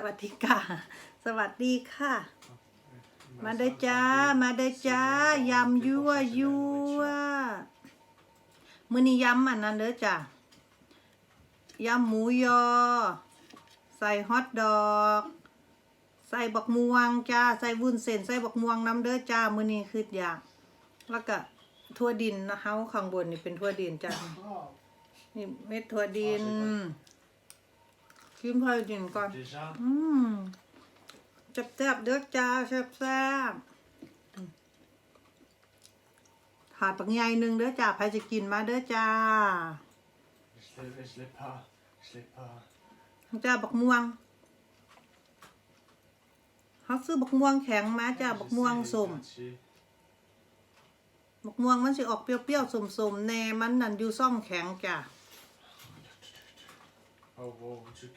สวัสดีค่ะ สวัสดีค่ะ มาได้จ้า มาได้จ้ายำยั่วยั่วมื้อนี้ยำอันนั้นเด้อจ้ะยำหมูยอ ใส่ฮอทดอก ใส่บักม่วงจ้า ใส่วุ้นเส้น ใส่บักม่วงน้ำเด้อจ้า มื้อนี้คืออยาก แล้วก็ทั่วดินนะเฮาข้างบนนี่เป็นทั่วดินจ้ะนี่เม็ดถั่วดิน ชิมถั่วดินก่อน Déjà อืมแซ่บๆเด้อจ้าแซ่บๆอืมถาดปักใหญ่หนึ่งเด้อจ้าใครจะกินมาเด้อจ้า Je l'ai, je l'ai pas. Je l'ai pas. จ้าบักม่วงเขาซื้อบักม่วงแข็งมาจ้าบักม่วง Je sais, ส้ม Mathieu. บักม่วงมันสิออกเปรี้ยวๆสมๆแน่มันนั่นอยู่ซ่องแข็งจ้า Oh, wow, tu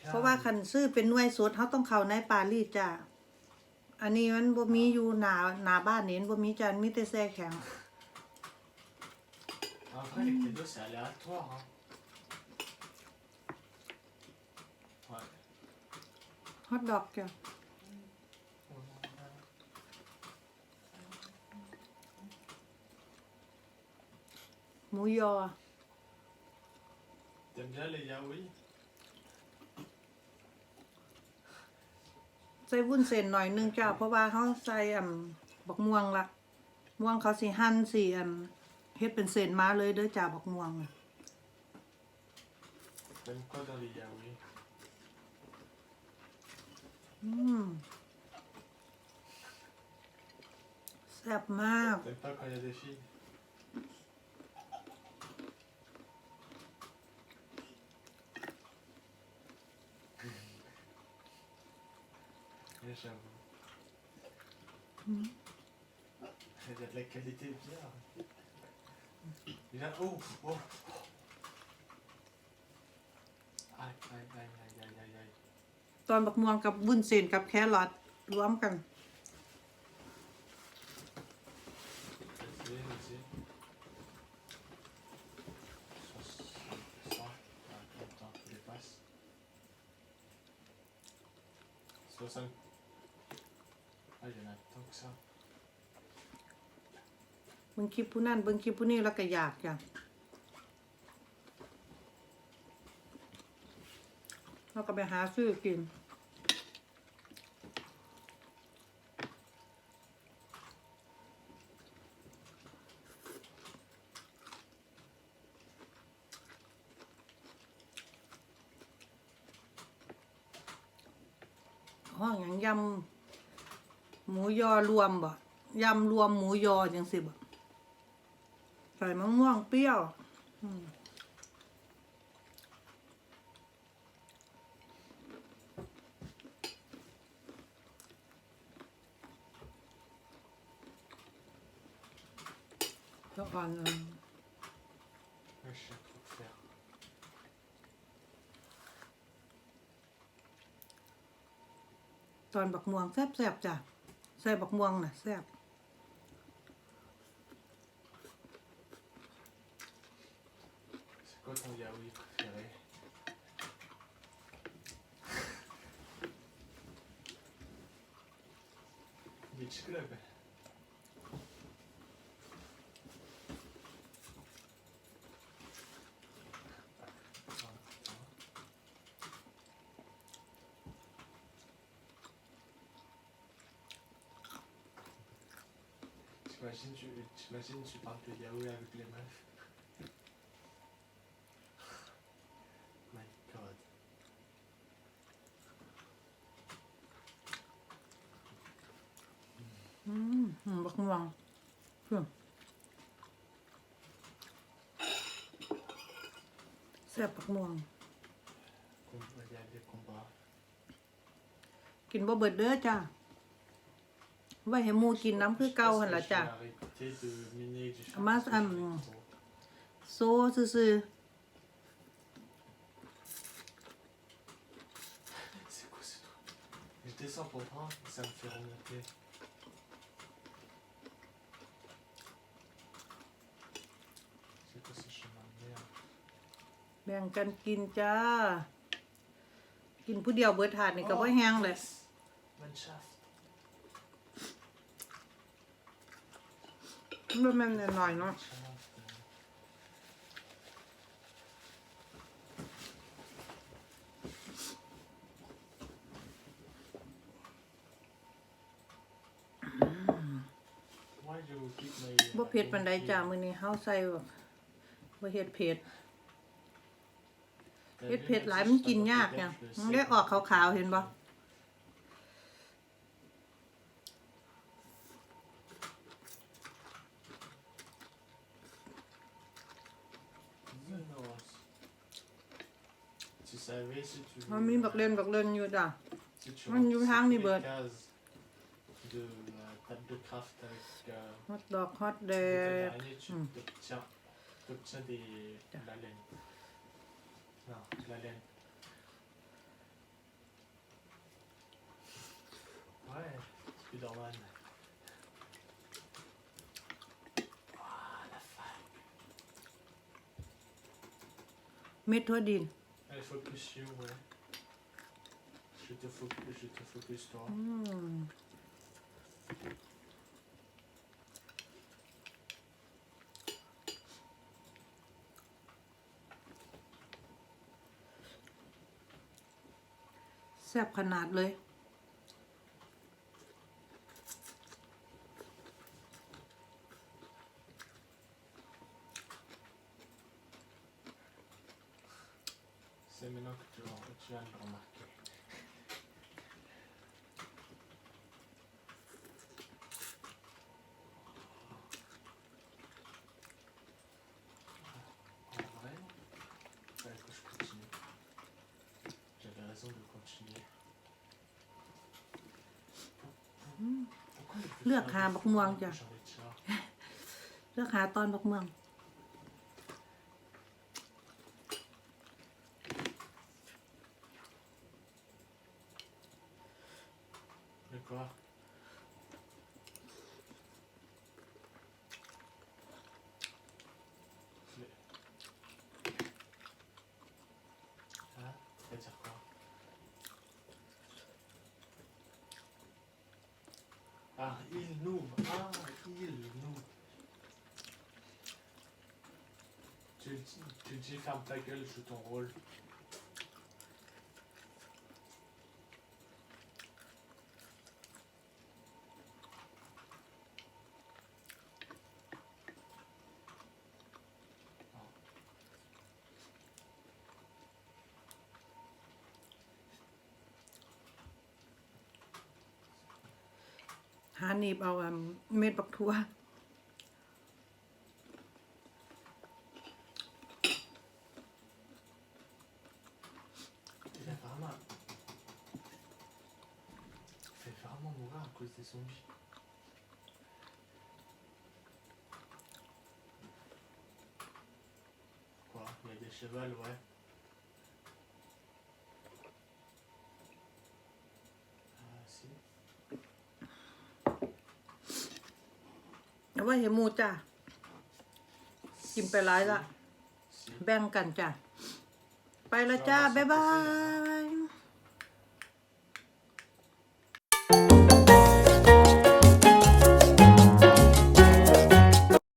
เพราะว่าคันซื้อเป็นหน่วยสดเขาต้องเข้าในปารีสจ้าอันนี้มันบ่มีอยู่หนาหนาบ้านนี่มันบ่มีจ้ามีแต่แซ่แข็ง En vrai, les cadeaux, c'est aléatoire. Hein. Ouais. ฮอทดอกจ้ะ หมูยอ T'aimes bien les yaourts ใส่วุ้นเส้นหน่อยนึงจ้าเพราะว่าเขาใส่อ่ำบักม่วงละม่วงเขาสิหั่นสิอ่ำเฮ็ดเป็นเส้นมาเลยเด้อจ้าบักม่วงน่ะ T'aimes quoi dans les yaourts อืมแซ่บมาก T'aimes pas quand il y a des filles Mais j'avoue. Il y a de la qualité bien. Il y a... Oh, oh, oh. Aïe, aïe, aïe, aïe, aïe, aïe, aïe. ตอนบักม่วงกับวุ้นเส้นกับแครอทรวมกัน Vas-y, vas-y. 60. Attends, il dépasse. 60. เบิ่งคลิปผู้นั่นเบิ่งคลิปผู้นี้แล้วก็อยากจ้ะแล้วก็ไปหาซื้อกิน ห้องอย่างยำ หมูยอรวมบ่ยำรวมหมูยอจังสิบ่ใส่มะม่วงเปรี้ยวอืมแล้วก่อนเออ Ouais, je sais trop faire. ตอนบักม่วงแซ่บๆจ้ะใส่บักม่วงน่ะแซ่บ C'est quoi ton yaourt préféré T'imagines, tu, t'imagines, tu parles de yaourt avec les meufs. My god. อืมอืมบักม่วงเพื่อแซ่บบักม่วง Com- Il y a des combats. กินบ่เบิดเด้อจ้า ไว้ให้หมูกินน้ำคือเก่าหั่นล่ะจ้ะ Je vais arrêter de miner du Ah, mince, champ, ah, je fais hum. trop. โซ่ซื่อ C'est quoi ce truc Je descends pour voir, ça me fait remonter. C'est quoi ce chemin de merde ๆแบ่งกันกินจ้า กินผู้เดียวเบิดถาดนี่ก็บ่แห้งเลย Man Schaft. มันแม่นหน่อยเนาะบ่เผ็ดปานใดจ้ามื้อนี้เฮาใส่แบบบ่เฮ็ดเผ็ดเฮ็ดเผ็ดหลายมันกินยากจังมันได้ออกขาวๆเห็นบ่ Tu savais si tu มันมีบักเล่นบักเล่นอยู่จ้ะ si tu Man, you remplis hang toutes die les bird. cases de la table de craft avec euh, ฮอทดอกฮอทแด des ก araignées, tu Hmm. obtiens, t'obtiens des, de la laine. Non, de la laine. Ouais, Spider-Man. Ah, la faille. เม็ดทั่วดิน Allez, focus you, ouais. Je te focus, je te focus toi. อืมแซ่บขนาดเลย de continuer. Pourquoi il fait เลือก faire หา des บักม่วง efforts จ้ะ J'en ai déjà. เลือกหาตอนบักเมือง Hein Ah, il nous Ah, il nous. Tu, dis- tu dis ferme ta gueule, joue ton rôle. หาหนีบเอาอันเม็ดบักทั่ว Il a vraiment. Il fait vraiment mourir à cause des zombies. Quoi Il y a des chevals, ouais. เอาไว้เห็มูจ้ะ กินไปหลายละ แบ่งกันจ้ะ ไปละจ้า บ๊ายบาย